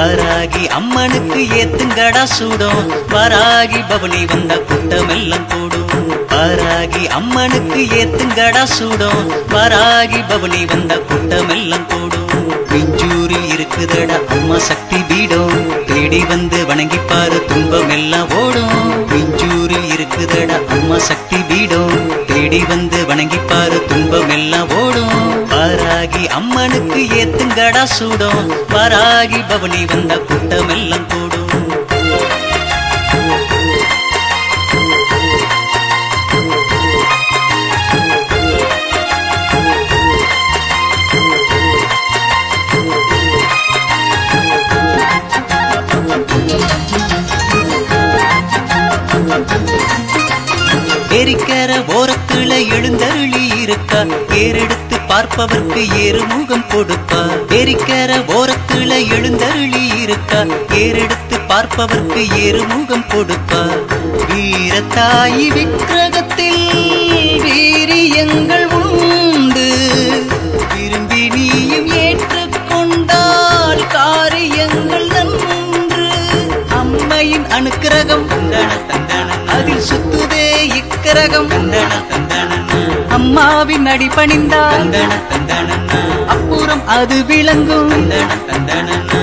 அம்மனுக்கு ஏத்துங்கடா சூடும். வாராகி பவனி வந்த கூட்டமெல்லாம் கூடும். வாராகி அம்மனுக்கு ஏத்துங்கடா சூடும். வாராகி பவனி வந்த கூட்டமெல்லாம் கூடும். பிஞ்சூரில் இருக்குதடா அம்மா சக்தி பீடம். தேடி வந்து வணங்கி பாரு துன்பம் எல்லாம் ஓடும். பிஞ்சூரில் இருக்குதடா அம்மா சக்தி பீடம். தேடி வந்து வணங்கி பாரு துன்பம் எல்லாம் ஓடும் வராகி அம்மனுக்கு ஏத்துங்கடா சூடும். வராகி பவனி வந்த கூட்டமெல்லாம் கூடும். இருக்கா ஏறெடுத்து பார்ப்பவர்க்கு ஏறுமுகம் கொடுப்பா. எரிக்கர ஓரத்துல எழுந்தருளி இருக்கா ஏறெடுத்து பார்ப்பவர்க்கு ஏறுமுகம் கொடுப்பா. வீரத்தாயி விக்கிரகத்தில் வீரியங்கள் உண்டு. விரும்பி நீயும் ஏற்றுக்கொண்டால் காரியங்கள் நன்று. அம்மையின் அனுக்கிரகம் அதில் சுத்துதே இக்கிரகம். அம்மாவின் அடிபணிந்தால் அப்புறம் அது விளங்கும்.